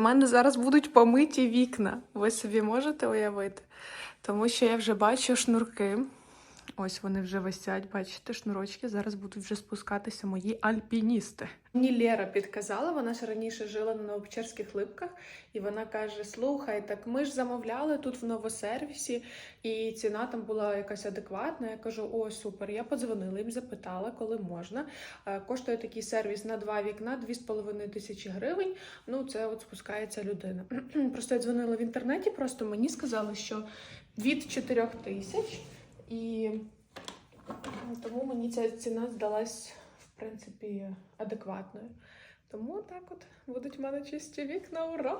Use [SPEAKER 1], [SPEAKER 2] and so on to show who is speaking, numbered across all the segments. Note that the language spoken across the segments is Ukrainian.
[SPEAKER 1] У мене зараз будуть помиті вікна. Ви собі можете уявити? Тому що я вже бачу шнурки. Ось вони вже висять, бачите, шнурочки. Зараз будуть вже спускатися мої альпіністи. Мені Лєра підказала, вона ж раніше жила на Новопечерських липках, і вона каже: Слухай, так ми ж замовляли тут в новосервісі, і ціна там була якась адекватна. Я кажу: о, супер. Я подзвонила їм, запитала, коли можна. Е, Коштує такий сервіс на два вікна 2,5 тисячі гривень. Ну, це от спускається людина. Просто я дзвонила в інтернеті, просто мені сказали, що від 4 тисяч. І тому мені ця ціна здалась, в принципі, адекватною. Тому так от будуть в мене чисті вікна, ура!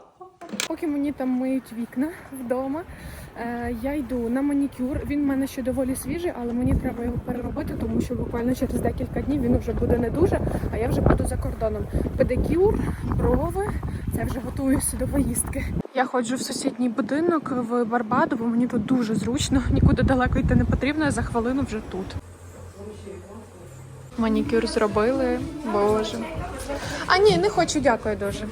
[SPEAKER 1] Поки мені там миють вікна вдома, е, я йду на манікюр. Він в мене ще доволі свіжий, але мені треба його переробити, тому що буквально через декілька днів він вже буде не дуже, а я вже буду за кордоном. Педикюр, брови, це вже готуюся до поїздки. Я ходжу в сусідній будинок в Барбаду, бо мені тут дуже зручно, нікуди далеко йти не потрібно, я за хвилину вже тут. Манікюр зробили, боже. А ні, не хочу, дякую дуже.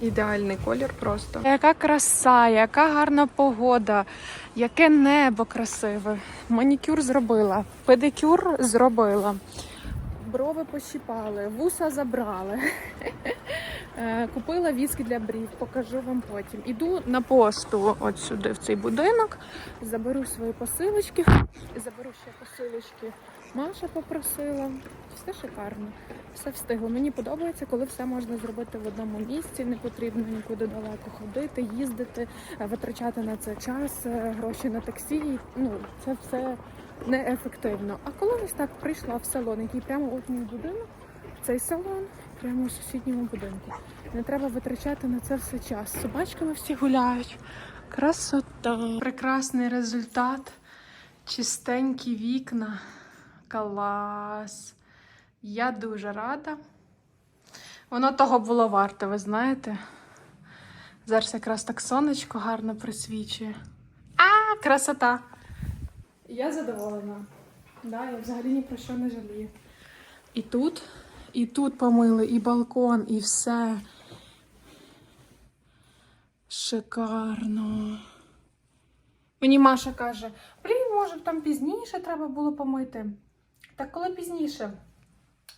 [SPEAKER 1] Ідеальний колір просто. Яка краса, яка гарна погода, яке небо красиве. Манікюр зробила, педикюр зробила. Брови пощіпали, вуса забрали. Е, Купила віскі для брів, покажу вам потім. Іду на пошту от сюди, в цей будинок, заберу свої посилочки, заберу ще посилочки. Маша попросила. Все шикарно, все встигло. Мені подобається, коли все можна зробити в одному місці. Не потрібно нікуди далеко ходити, їздити, е, витрачати на це час, е, гроші на таксі. Ну це все неефективно. А коли ось так прийшла в салон, який прямо от мій будинок, цей салон прямо у сусідньому будинку. Не треба витрачати на це все час. Собачками всі гуляють. Красота. Прекрасний результат. Чистенькі вікна. Клас. Я дуже рада. Воно того було варте, ви знаєте. Зараз якраз так сонечко гарно присвічує. А, красота! Я задоволена. Да, я взагалі ні про що не жалію. І тут, і тут помили, і балкон, і все. Шикарно. Мені Маша каже: блін, може, там пізніше треба було помити. Так коли пізніше?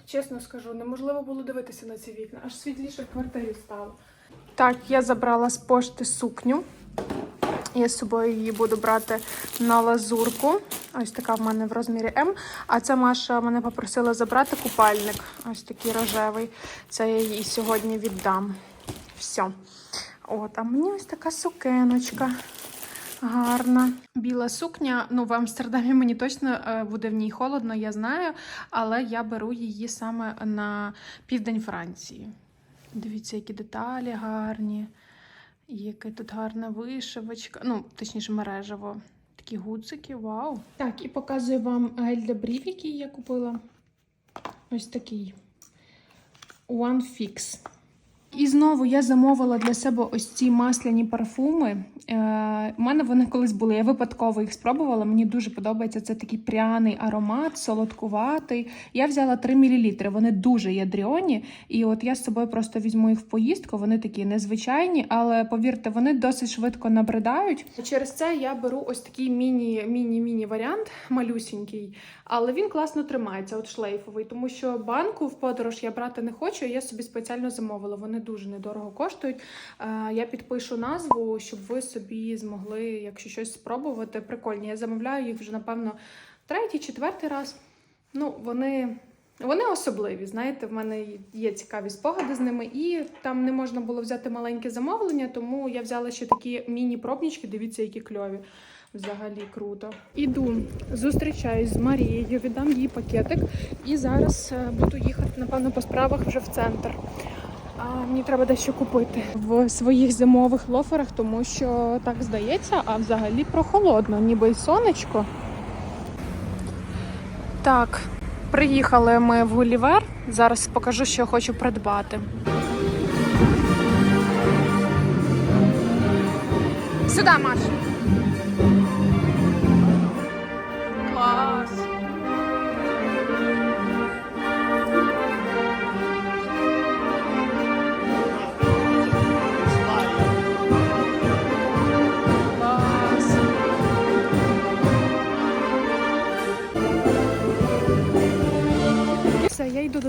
[SPEAKER 1] Чесно скажу, неможливо було дивитися на ці вікна, аж світліше в квартирі стало. Так, я забрала з пошти сукню. Я з собою її буду брати на лазурку. Ось така в мене в розмірі М. А це Маша мене попросила забрати купальник. Ось такий рожевий. Це я їй сьогодні віддам. Все. От, а мені ось така сукеночка. Гарна. Біла сукня. Ну, в Амстердамі мені точно е, буде в ній холодно, я знаю, але я беру її саме на південь Франції. Дивіться, які деталі гарні. Яка тут гарна вишивочка. Ну, точніше, мережево. Такі гудзики, вау. Так, і показую вам гель для брів, який я купила. Ось такий. One Fix. І знову я замовила для себе ось ці масляні парфуми. Е, у мене вони колись були. Я випадково їх спробувала. Мені дуже подобається. Це такий пряний аромат, солодкуватий. Я взяла 3 мл. Вони дуже ядріоні. І от я з собою просто візьму їх в поїздку. Вони такі незвичайні, але повірте, вони досить швидко набридають. Через це я беру ось такий міні-міні-міні варіант, малюсінький, але він класно тримається, от шлейфовий, тому що банку в подорож я брати не хочу. Я собі спеціально замовила. Вони дуже недорого коштують. Е, Я підпишу назву, щоб ви собі змогли, якщо щось спробувати. Прикольні. Я замовляю їх вже, напевно, третій, четвертий раз. Ну, вони. Вони особливі, знаєте, в мене є цікаві спогади з ними, і там не можна було взяти маленьке замовлення, тому я взяла ще такі міні-пробнички, дивіться, які кльові. Взагалі круто. Іду, зустрічаюсь з Марією, віддам їй пакетик і зараз е, буду їхати, напевно, по справах вже в центр. А мені треба дещо купити в своїх зимових лоферах, тому що так здається, а взагалі прохолодно, ніби й сонечко. Так, приїхали ми в Гулівер. Зараз покажу, що хочу придбати. Сюди, Маш.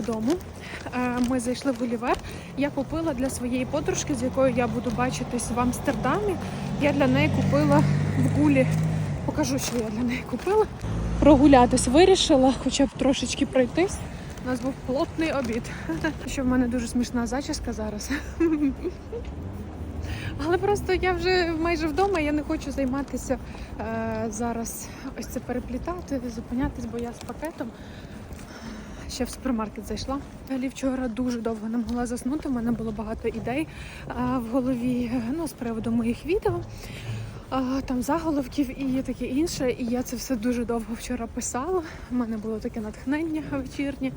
[SPEAKER 1] Тому е, ми зайшли в Гулівер. Я купила для своєї подружки, з якою я буду бачитись в Амстердамі. Я для неї купила в гулі. Покажу, що я для неї купила. Прогулятись вирішила, хоча б трошечки пройтись. У нас був плотний обід. Що в мене дуже смішна зачіска зараз. Але просто я вже майже вдома, я не хочу займатися е, зараз ось це переплітати, зупинятись, бо я з пакетом. Ще в супермаркет зайшла. Взагалі вчора дуже довго не могла заснути. У мене було багато ідей в голові ну, з приводу моїх відео. Там заголовків і таке інше. І я це все дуже довго вчора писала. У мене було таке натхнення вечірнє.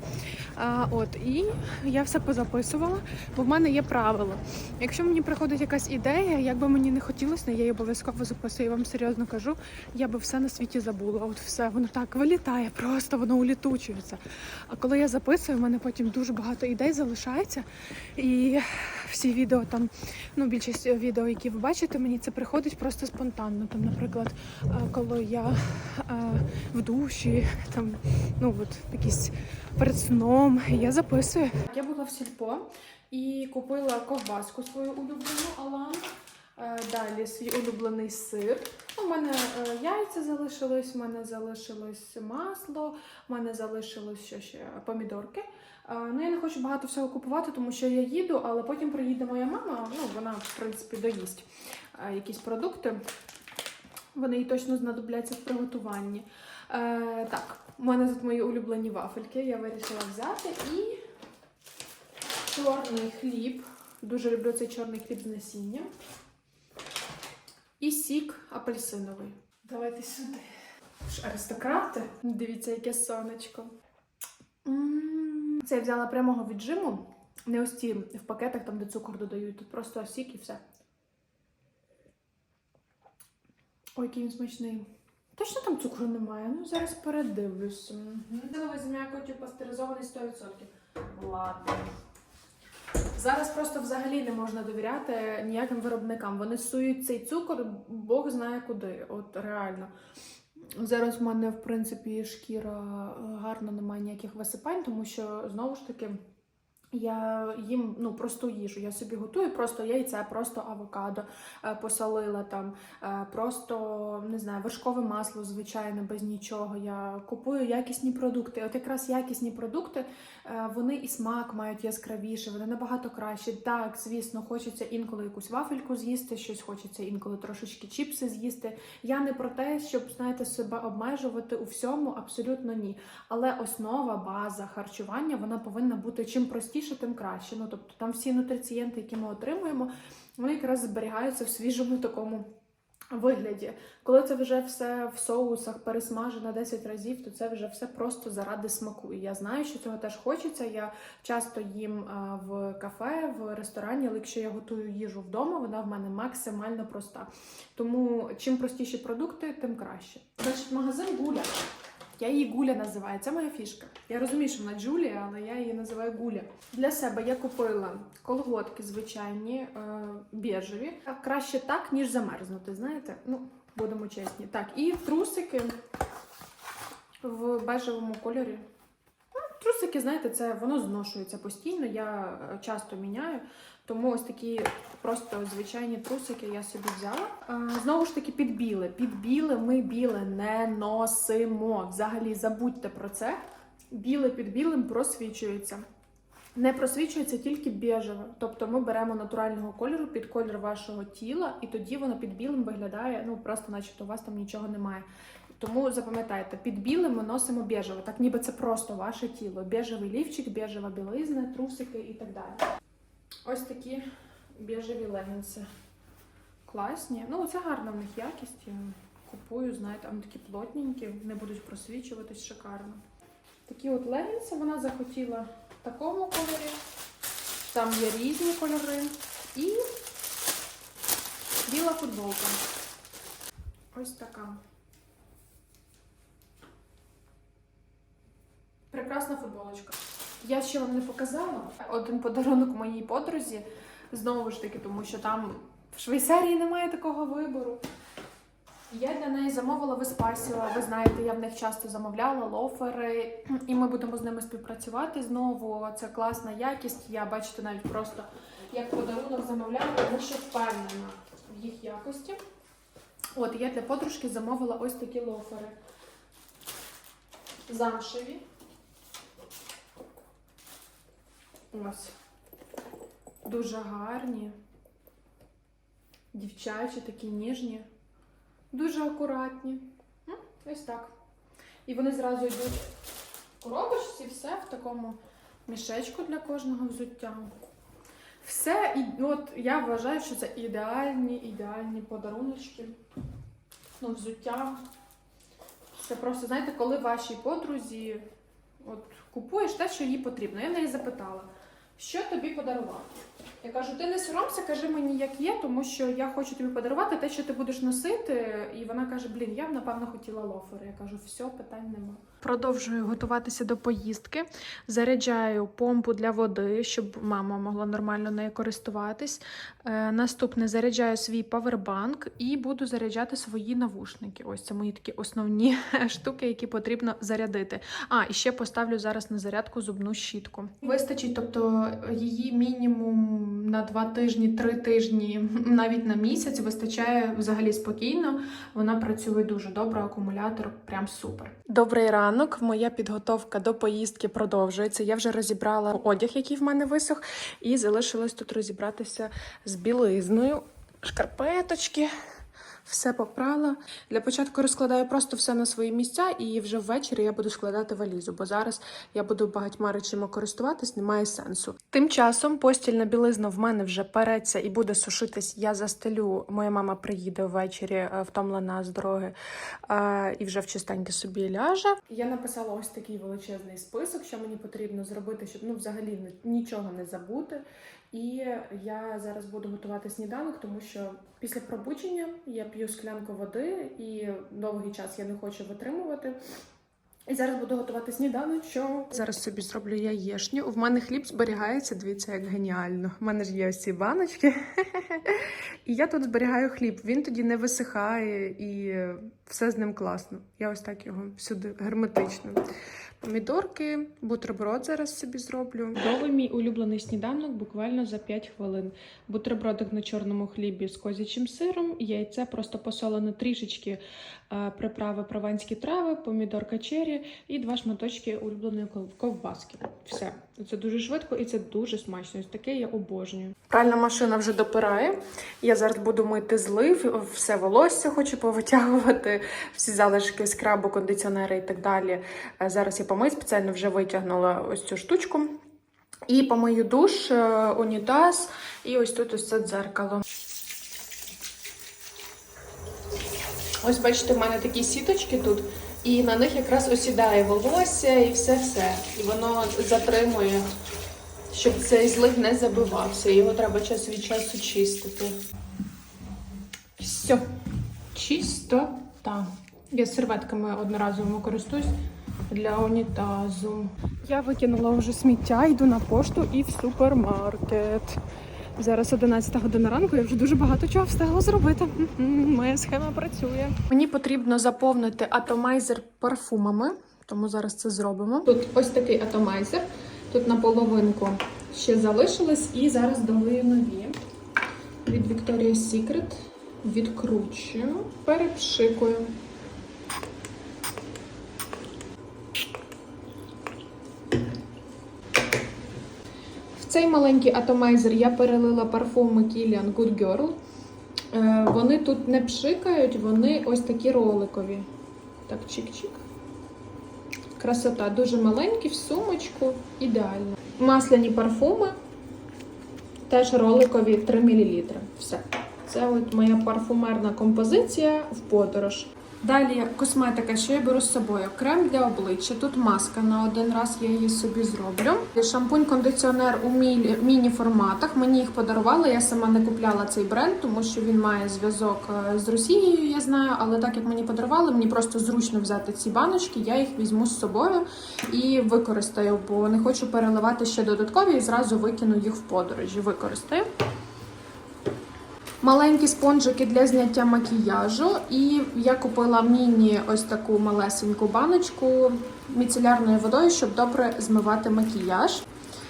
[SPEAKER 1] От, і я все позаписувала, бо в мене є правило. Якщо мені приходить якась ідея, як би мені не хотілося, я її обов'язково записую. Я вам серйозно кажу, я би все на світі забула. От все, воно так вилітає, просто воно улітучується. А коли я записую, в мене потім дуже багато ідей залишається. І всі відео там, ну більшість відео, які ви бачите, мені це приходить просто спонтанно. Там, наприклад, е, коли я е, в душі, там, ну от якісь перед сном. Я записую. Я була в сільпо і купила ковбаску свою улюблену Алан. Е, Далі свій улюблений сир. У мене яйця залишились, у мене залишилось масло, у мене залишилось ще помідорки. Е, Ну, я не хочу багато всього купувати, тому що я їду, але потім приїде моя мама. Ну, вона, в принципі, доїсть е, якісь продукти. Вони їй точно знадобляться в приготуванні. Е, так, у мене тут мої улюблені вафельки. Я вирішила взяти і чорний хліб. Дуже люблю цей чорний хліб з насінням. І сік апельсиновий. Давайте сюди. Аристократи. Дивіться, яке сонечко. М. Це я взяла прямого віджиму. Не ось ці в пакетах, там, де цукор додають. Тут просто сік і все. Ой, який він смачний. Точно там цукру немає? Ну, зараз передивлюся. Диловий з м'якотю пастеризований 100%. Ладно. Зараз просто взагалі не можна довіряти ніяким виробникам. Вони сують цей цукор, Бог знає куди. От реально. Зараз в мене, в принципі, шкіра гарно гарна, немає ніяких висипань, тому що знову ж таки. Я їм ну просту їжу. Я собі готую просто яйце, просто авокадо е, посолила там, е, просто не знаю, вершкове масло, звичайно, без нічого. Я купую якісні продукти. От якраз якісні продукти, е, вони і смак мають яскравіше, вони набагато краще. Так, звісно, хочеться інколи якусь вафельку з'їсти, щось хочеться інколи трошечки чіпси з'їсти. Я не про те, щоб знаєте, себе обмежувати у всьому, абсолютно ні. Але основа, база харчування вона повинна бути чим простіше, тим краще. Ну тобто там всі нутрицієнти, які ми отримуємо, вони якраз зберігаються в свіжому такому. Вигляді, коли це вже все в соусах пересмажено 10 разів, то це вже все просто заради смаку. І я знаю, що цього теж хочеться. Я часто їм в кафе, в ресторані, але якщо я готую їжу вдома, вона в мене максимально проста. Тому чим простіші продукти, тим краще. Значить, магазин Гуля. Я її Гуля називаю, це моя фішка. Я розумію, що вона Джулія, але я її називаю Гуля. Для себе я купила колготки звичайні, е, біжеві. Краще так, ніж замерзнути, знаєте? Ну, будемо чесні. Так, і трусики в бежевому кольорі. Трусики, знаєте, це воно зношується постійно. Я е, часто міняю. Тому ось такі просто звичайні трусики я собі взяла. Е, Знову ж таки, під біле. Під біле ми біле не носимо. Взагалі забудьте про це. Біле під білим просвічується. Не просвічується тільки біжеве. Тобто ми беремо натурального кольору під колір вашого тіла, і тоді воно під білим виглядає, ну просто начебто у вас там нічого немає. Тому запам'ятайте, під білим ми носимо біжеве, так ніби це просто ваше тіло. Біжевий лівчик, біжева білизна, трусики і так далі. Ось такі біжеві легінси. Класні. Ну, це гарна в них якість. Купую, знаєте, вони такі плотненькі, не будуть просвічуватись шикарно. Такі от легінси вона захотіла в такому кольорі. Там є різні кольори. І біла футболка. Ось така. Прекрасна футболочка. Я ще вам не показала один подарунок моїй подрузі. Знову ж таки, тому що там в Швейцарії немає такого вибору. Я для неї замовила в Еспасіо. Ви знаєте, я в них часто замовляла лофери, і ми будемо з ними співпрацювати знову. Це класна якість. Я бачите навіть просто як подарунок замовляла, тому що впевнена в їх якості. От я для подружки замовила ось такі лофери. Замшеві. Ось. Дуже гарні. Дівчачі, такі ніжні. Дуже акуратні. Ось так. І вони зразу йдуть в коробочці, все в такому мішечку для кожного взуття. Все, і от я вважаю, що це ідеальні, ідеальні подаруночки. Ну, взуття. Це просто, знаєте, коли вашій подрузі от, купуєш те, що їй потрібно. Я в неї запитала, що тобі подарувати? Я кажу, ти не соромся, кажи мені, як є, тому що я хочу тобі подарувати те, що ти будеш носити. І вона каже: Блін, я б напевно хотіла лофери. Я кажу, все, питань нема. Продовжую готуватися до поїздки. Заряджаю помпу для води, щоб мама могла нормально нею користуватись. Е, наступне заряджаю свій павербанк і буду заряджати свої навушники. Ось це мої такі основні штуки, які потрібно зарядити. А, і ще поставлю зараз на зарядку зубну щітку. Вистачить, тобто її мінімум на два тижні, три тижні, навіть на місяць вистачає взагалі спокійно. Вона працює дуже добре, акумулятор прям супер. Добрий ранок. Моя підготовка до поїздки продовжується. Я вже розібрала одяг, який в мене висох, і залишилось тут розібратися з білизною. Шкарпеточки. Все попрала. Для початку розкладаю просто все на свої місця, і вже ввечері я буду складати валізу, бо зараз я буду багатьма речима користуватись, немає сенсу. Тим часом постільна білизна в мене вже переться і буде сушитись. Я застелю. Моя мама приїде ввечері е, втомлена з дороги е, і вже в чистеньке собі ляже. Я написала ось такий величезний список, що мені потрібно зробити, щоб ну взагалі нічого не забути. І я зараз буду готувати сніданок, тому що після пробудження я п'ю склянку води і довгий час я не хочу витримувати. І зараз буду готувати сніданок. Що зараз собі зроблю яєшню. У мене хліб зберігається. Дивіться, як геніально. У мене ж є ось ці баночки. І я тут зберігаю хліб. Він тоді не висихає і все з ним класно. Я ось так його всюди герметично. Помідорки, бутерброд зараз собі зроблю. Довий мій улюблений сніданок буквально за 5 хвилин. Бутербродик на чорному хлібі з козячим сиром, яйце просто посолене трішечки е, приправи прованські трави, помідорка чері і два шматочки улюбленої ков- ковбаски. Все. Це дуже швидко і це дуже смачно. Ось таке я обожнюю. Пральна машина вже допирає. Я зараз буду мити злив, все волосся хочу повитягувати, всі залишки скрабу, кондиціонери і так далі. Е, Зараз я помию, спеціально вже витягнула ось цю штучку. І помию душ, е, унітаз, і ось тут ось це дзеркало. Ось бачите, в мене такі сіточки тут, і на них якраз осідає волосся і все-все. І воно затримує, щоб цей злив не забивався. Його треба час від часу чистити. Все, чистота. Я серветками одноразовими користуюсь для унітазу. Я викинула вже сміття, йду на пошту і в супермаркет. Зараз 11 година ранку, я вже дуже багато чого встигла зробити. Моя схема працює. Мені потрібно заповнити атомайзер парфумами, тому зараз це зробимо. Тут ось такий атомайзер. Тут наполовинку ще залишилось, і зараз долию нові. Від Victoria's Secret відкручую, перепшикую. Цей маленький атомайзер я перелила парфуми Kilian Good Girl. Е, Вони тут не пшикають, вони ось такі роликові. Так, чик-чик. Красота, дуже маленькі в сумочку, ідеально. Масляні парфуми, теж роликові 3 мл. Все. Це от моя парфумерна композиція в подорож. Далі косметика, що я беру з собою. Крем для обличчя. Тут маска на один раз, я її собі зроблю. Шампунь, кондиціонер у мі- міні-форматах. Мені їх подарували. Я сама не купляла цей бренд, тому що він має зв'язок е, з Росією, я знаю. Але так як мені подарували, мені просто зручно взяти ці баночки, я їх візьму з собою і використаю, бо не хочу переливати ще додаткові і зразу викину їх в подорожі. Використаю. Маленькі спонжики для зняття макіяжу. І я купила міні ось таку малесеньку баночку міцелярною водою, щоб добре змивати макіяж.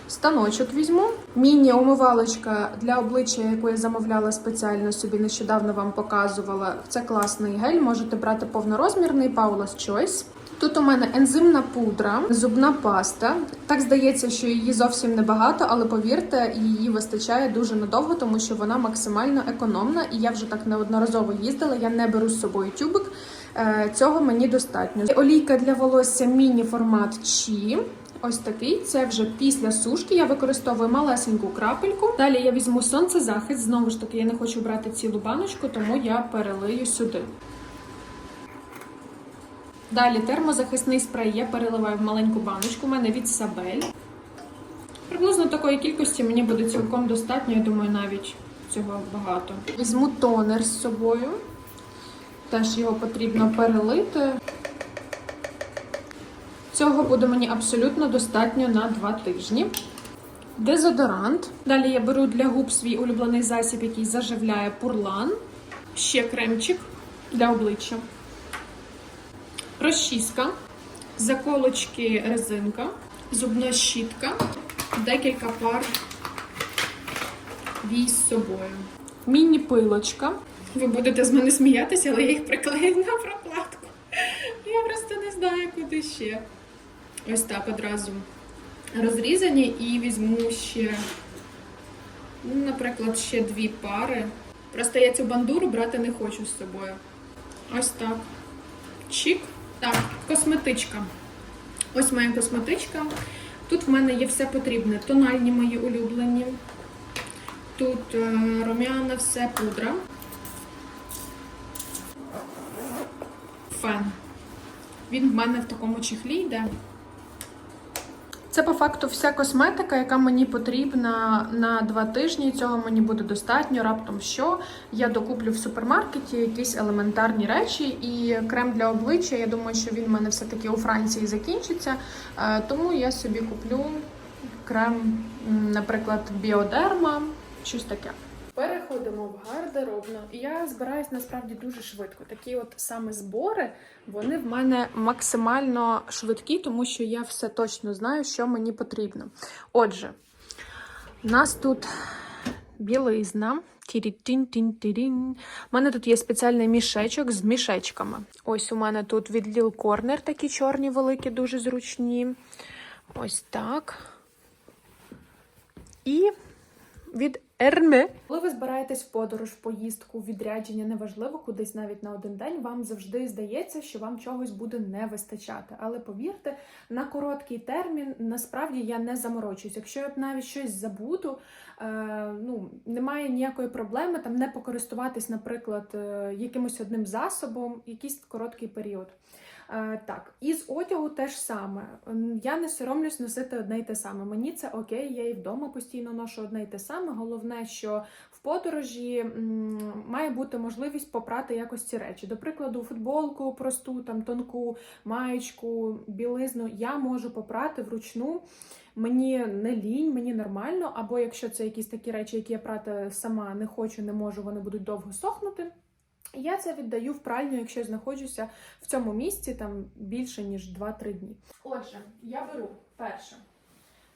[SPEAKER 1] Станочок візьму. Міні-умивалочка для обличчя, яку я замовляла спеціально собі, нещодавно вам показувала. Це класний гель, можете брати повнорозмірний Paula's Choice. Тут у мене ензимна пудра, зубна паста. Так здається, що її зовсім небагато, але повірте, її вистачає дуже надовго, тому що вона максимально економна. І я вже так неодноразово їздила. Я не беру з собою тюбик. Е, Цього мені достатньо. Олійка для волосся міні-формат Чі. Ось такий. Це вже після сушки. Я використовую малесеньку крапельку. Далі я візьму сонцезахист. Знову ж таки, я не хочу брати цілу баночку, тому я перелию сюди. Далі термозахисний спрей я переливаю в маленьку баночку. У мене від Сабель. Приблизно такої кількості мені буде цілком достатньо, я думаю, навіть цього багато. Візьму тонер з собою. Теж його потрібно перелити. Цього буде мені абсолютно достатньо на 2 тижні. Дезодорант. Далі я беру для губ свій улюблений засіб, який заживляє пурлан. Ще кремчик для обличчя. Розчіска, заколочки резинка, зубна щітка, декілька пар вій з собою. Міні-пилочка. Ви будете з мене сміятися, але я їх приклею на прокладку. Я просто не знаю, куди ще. Ось так одразу розрізані і візьму ще, наприклад, ще дві пари. Просто я цю бандуру брати не хочу з собою. Ось так. Чик. Так, косметичка. Ось моя косметичка. Тут в мене є все потрібне. Тональні мої улюблені. Тут е, рум'яна, все пудра. Фен. Він в мене в такому чехлі йде. Це по факту вся косметика, яка мені потрібна на два тижні. Цього мені буде достатньо. Раптом що я докуплю в супермаркеті якісь елементарні речі. І крем для обличчя. Я думаю, що він в мене все-таки у Франції закінчиться. Е, Тому я собі куплю крем, наприклад, біодерма, щось таке. Переходимо в гардеробну. Я збираюсь насправді дуже швидко. Такі от саме збори, вони в мене максимально швидкі, тому що я все точно знаю, що мені потрібно. Отже, у нас тут білизна. У мене тут є спеціальний мішечок з мішечками. Ось у мене тут від Lil Corner такі чорні, великі, дуже зручні. Ось так. І від Ерме. Коли ви збираєтесь в подорож, в поїздку, в відрядження, неважливо, кудись навіть на один день, вам завжди здається, що вам чогось буде не вистачати. Але повірте, на короткий термін насправді я не заморочуюсь. Якщо я навіть щось забуду, е, ну немає ніякої проблеми там не покористуватись, наприклад, е, якимось одним засобом, якийсь короткий період. Е, так, і з одягу теж саме. Я не соромлюсь носити одне й те саме. Мені це окей, я і вдома постійно ношу одне й те саме. Головне, що в подорожі має бути можливість попрати якось ці речі. До прикладу, футболку просту, там тонку, маєчку, білизну я можу попрати вручну. Мені не лінь, мені нормально. Або якщо це якісь такі речі, які я прати сама не хочу, не можу, вони будуть довго сохнути. Я це віддаю в пральню, якщо знаходжуся в цьому місці там більше ніж 2-3 дні. Отже, я беру перше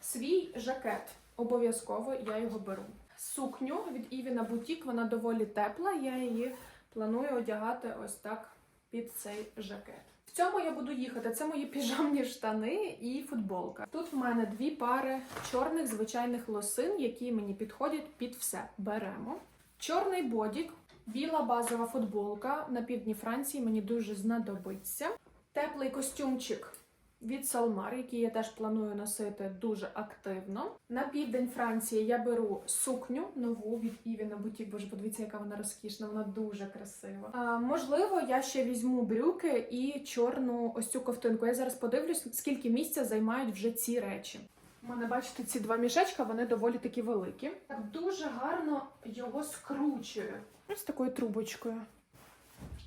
[SPEAKER 1] свій жакет. Обов'язково я його беру. Сукню від Івіна Бутік, вона доволі тепла. Я її планую одягати ось так під цей жакет. В цьому я буду їхати. Це мої піжамні штани і футболка. Тут в мене дві пари чорних звичайних лосин, які мені підходять під все. Беремо. Чорний бодік, біла базова футболка на півдні Франції мені дуже знадобиться. Теплий костюмчик від Салмар, який я теж планую носити дуже активно. На південь Франції я беру сукню нову від Івіна Бутік. Боже, подивіться, яка вона розкішна, вона дуже красива. А, можливо, я ще візьму брюки і чорну ось цю ковтинку. Я зараз подивлюсь, скільки місця займають вже ці речі. У мене, бачите, ці два мішечка, вони доволі такі великі. Так дуже гарно його скручую. Ось такою трубочкою.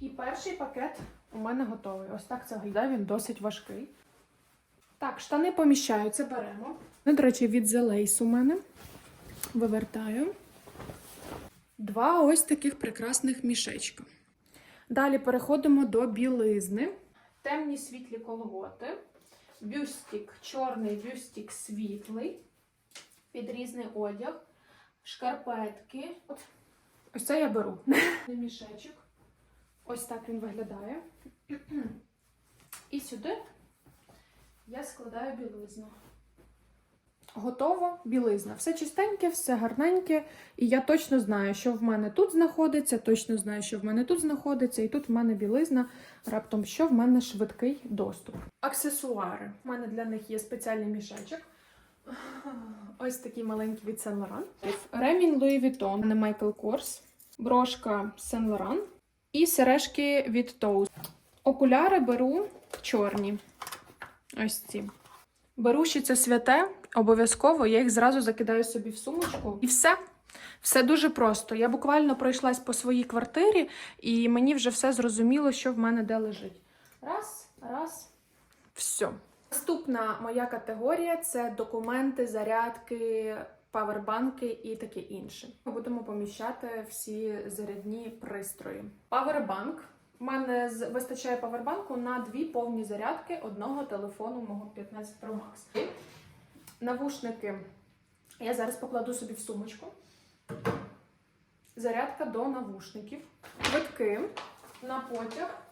[SPEAKER 1] І перший пакет у мене готовий. Ось так це виглядає, він досить важкий. Так, штани поміщаються, беремо. Ну, до речі, від Lace у мене. Вивертаю. Два ось таких прекрасних мішечка. Далі переходимо до білизни. Темні світлі колготи, бюстик чорний, бюстик світлий, підрізний одяг, шкарпетки. От. Ось це я беру. Мішечок. Ось так він виглядає. І сюди я складаю білизну. Готово білизна. Все чистеньке, все гарненьке. І я точно знаю, що в мене тут знаходиться, точно знаю, що в мене тут знаходиться, і тут в мене білизна, раптом що в мене швидкий доступ. Аксесуари. У мене для них є спеціальний мішечок. Ось такий маленький від Saint Laurent. Ремінь Louis Vuitton, не Michael Kors. Брошка Saint Laurent. І сережки від Toast. Окуляри беру чорні. Ось ці. Беру ще це святе, обов'язково, я їх зразу закидаю собі в сумочку. І все. Все дуже просто. Я буквально пройшлась по своїй квартирі, і мені вже все зрозуміло, що в мене де лежить. Раз, раз, все. Наступна моя категорія це документи, зарядки, павербанки і таке інше. Ми будемо поміщати всі зарядні пристрої. Павербанк. У мене вистачає павербанку на дві повні зарядки одного телефону мого 15 Pro Max. Навушники я зараз покладу собі в сумочку. Зарядка до навушників, квитки на потяг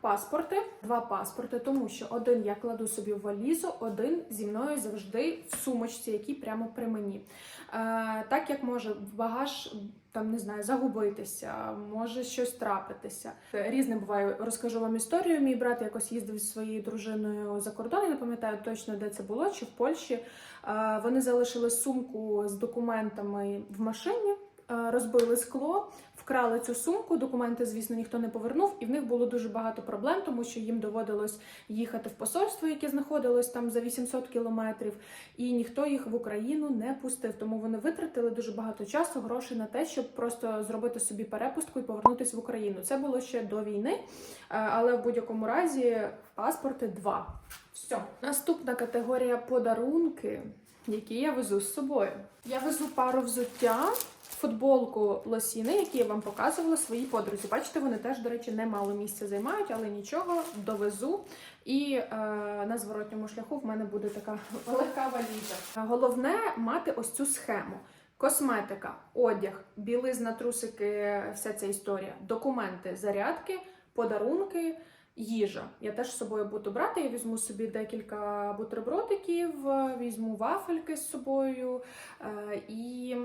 [SPEAKER 1] паспорти. Два паспорти, тому що один я кладу собі в валізу, один зі мною завжди в сумочці, який прямо при мені. Е, так як може багаж там не знаю, загубитися, може щось трапитися. Різне буває. Розкажу вам історію. Мій брат якось їздив зі своєю дружиною за кордон. Я не пам'ятаю точно, де це було, чи в Польщі. Е, Вони залишили сумку з документами в машині. е, Розбили скло, вкрали цю сумку. Документи, звісно, ніхто не повернув, і в них було дуже багато проблем, тому що їм доводилось їхати в посольство, яке знаходилось там за 800 кілометрів, і ніхто їх в Україну не пустив. Тому вони витратили дуже багато часу, грошей на те, щоб просто зробити собі перепустку і повернутися в Україну. Це було ще до війни, е, але в будь-якому разі паспорти два. Все. Наступна категорія подарунки, які я везу з собою. Я везу пару взуття. Футболку лосіни, які я вам показувала своїй подрузі. Бачите, вони теж, до речі, немало місця займають, але нічого, довезу. І е, на зворотньому шляху в мене буде така легка валіза. Головне мати ось цю схему. Косметика, одяг, білизна, трусики, вся ця історія, документи, зарядки, подарунки, їжа. Я теж з собою буду брати. Я візьму собі декілька бутербродиків, візьму вафельки з собою е, і.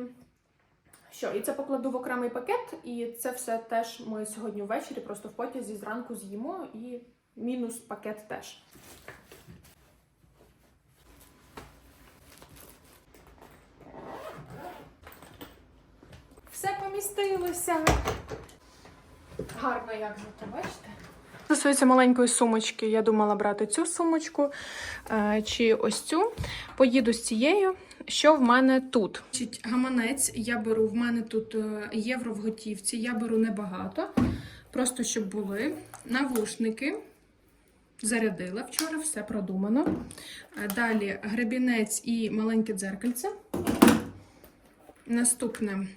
[SPEAKER 1] Що, і це покладу в окремий пакет, і це все теж ми сьогодні ввечері просто в потязі зранку з'їмо, і мінус пакет теж. Все помістилося. Гарно як зато, бачите? Стосується маленької сумочки, я думала брати цю сумочку е, чи ось цю. Поїду з цією. Що в мене тут? Гаманець я беру, в мене тут е, євро в готівці, я беру небагато, просто щоб були. Навушники. Зарядила вчора, все продумано. Е, Далі гребінець і маленьке дзеркальце. Наступне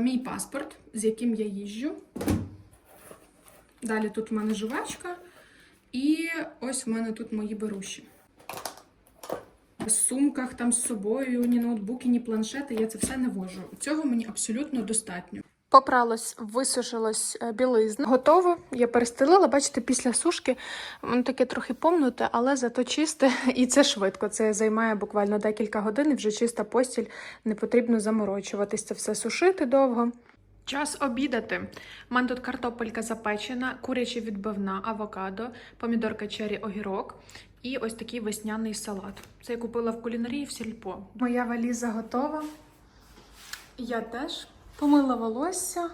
[SPEAKER 1] мій паспорт, з яким я їжджу. Далі тут в мене жувачка. І ось в мене тут мої беруші. В сумках там з собою, ні ноутбуки, ні планшети. Я це все не вожу. Цього мені абсолютно достатньо. Попралось, висушилось е, білизна. Готово. Я перестелила. Бачите, після сушки воно таке трохи помнуте, але зато чисте. І це швидко. Це займає буквально декілька годин. і Вже чиста постіль. Не потрібно заморочуватись. Це все сушити довго. Час обідати. У мене тут картопелька запечена, куряча відбивна, авокадо, помідорка чері, огірок і ось такий весняний салат. Це я купила в кулінарії в сільпо. Моя валіза готова. Я теж помила волосся.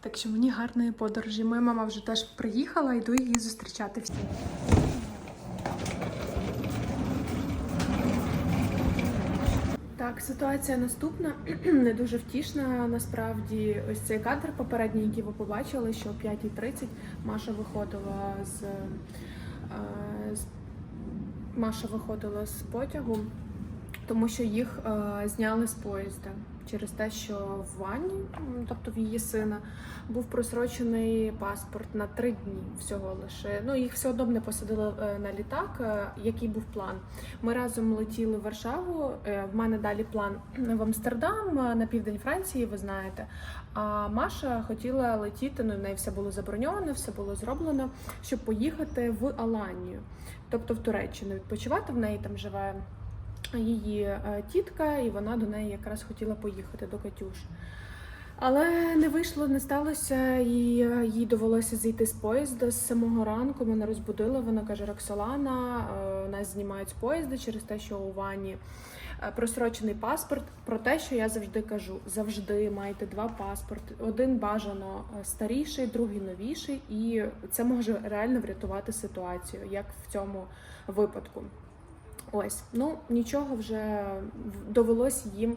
[SPEAKER 1] Так що мені гарної подорожі. Моя мама вже теж приїхала, йду її зустрічати. Так, ситуація наступна, не дуже втішна. Насправді, ось цей кадр попередній, який ви побачили, що о 5.30 Маша виходила з, е, з Маша виходила з потягу, тому що їх е, зняли з поїзда. Через те, що в ванні, тобто в її сина, був просрочений паспорт на три дні всього лише. Ну їх все одно не посадили е, на літак. Е, Який був план? Ми разом летіли в Варшаву. Е, В мене далі план в Амстердам на південь Франції, ви знаєте. А Маша хотіла летіти. Ну в неї все було заброньовано, все було зроблено, щоб поїхати в Аланію, тобто в Туреччину відпочивати. В неї там живе її е, тітка, і вона до неї якраз хотіла поїхати до Катюш. Але не вийшло, не сталося, і е, їй довелося зійти з поїзда з самого ранку. Мене розбудила. Вона каже: Роксолана, е, нас знімають з поїзда через те, що у вані просрочений паспорт. Про те, що я завжди кажу: завжди майте два паспорти. Один бажано старіший, другий новіший, і це може реально врятувати ситуацію, як в цьому випадку. Ось, ну нічого вже довелось їм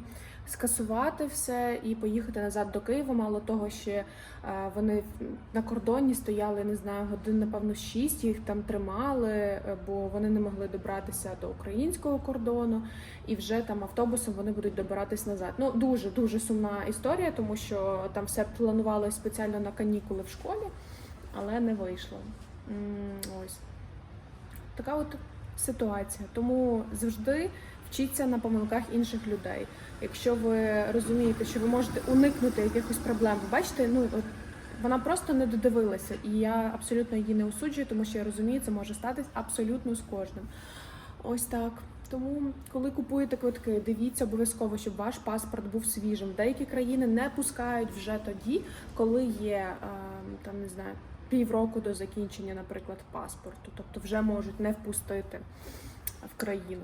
[SPEAKER 1] скасувати все і поїхати назад до Києва. Мало того, ще е, вони на кордоні стояли, не знаю, годин, напевно, шість їх там тримали, е, бо вони не могли добратися до українського кордону, і вже там автобусом вони будуть добиратись назад. Ну дуже дуже сумна історія, тому що там все планувалося спеціально на канікули в школі, але не вийшло. Ось така от ситуація. Тому завжди вчіться на помилках інших людей. Якщо ви розумієте, що ви можете уникнути якихось проблем, ви бачите, ну от вона просто не додивилася, і я абсолютно її не осуджую, тому що я розумію, це може статись абсолютно з кожним. Ось так. Тому, коли купуєте квитки, дивіться обов'язково, щоб ваш паспорт був свіжим. Деякі країни не пускають вже тоді, коли є е, там не знаю півроку до закінчення, наприклад, паспорту, тобто вже можуть не впустити в країну.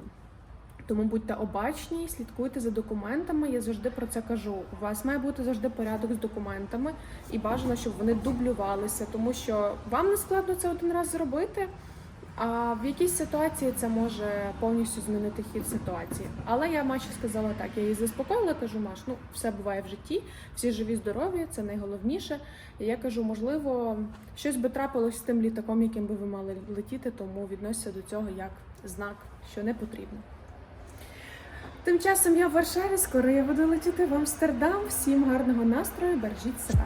[SPEAKER 1] Тому будьте обачні, слідкуйте за документами. Я завжди про це кажу. У вас має бути завжди порядок з документами, і бажано, щоб вони дублювалися, тому що вам не складно це один раз зробити. А в якійсь ситуації це може повністю змінити хід ситуації. Але я Маші сказала так, я її заспокоїла, кажу, Маш, ну все буває в житті, всі живі, здорові, це найголовніше. І я кажу, можливо, щось би трапилось з тим літаком, яким би ви мали летіти, тому відноситься до цього як знак, що не потрібно. Тим часом я в Варшаві, скоро я буду летіти в Амстердам. Всім гарного настрою, бережіть себе.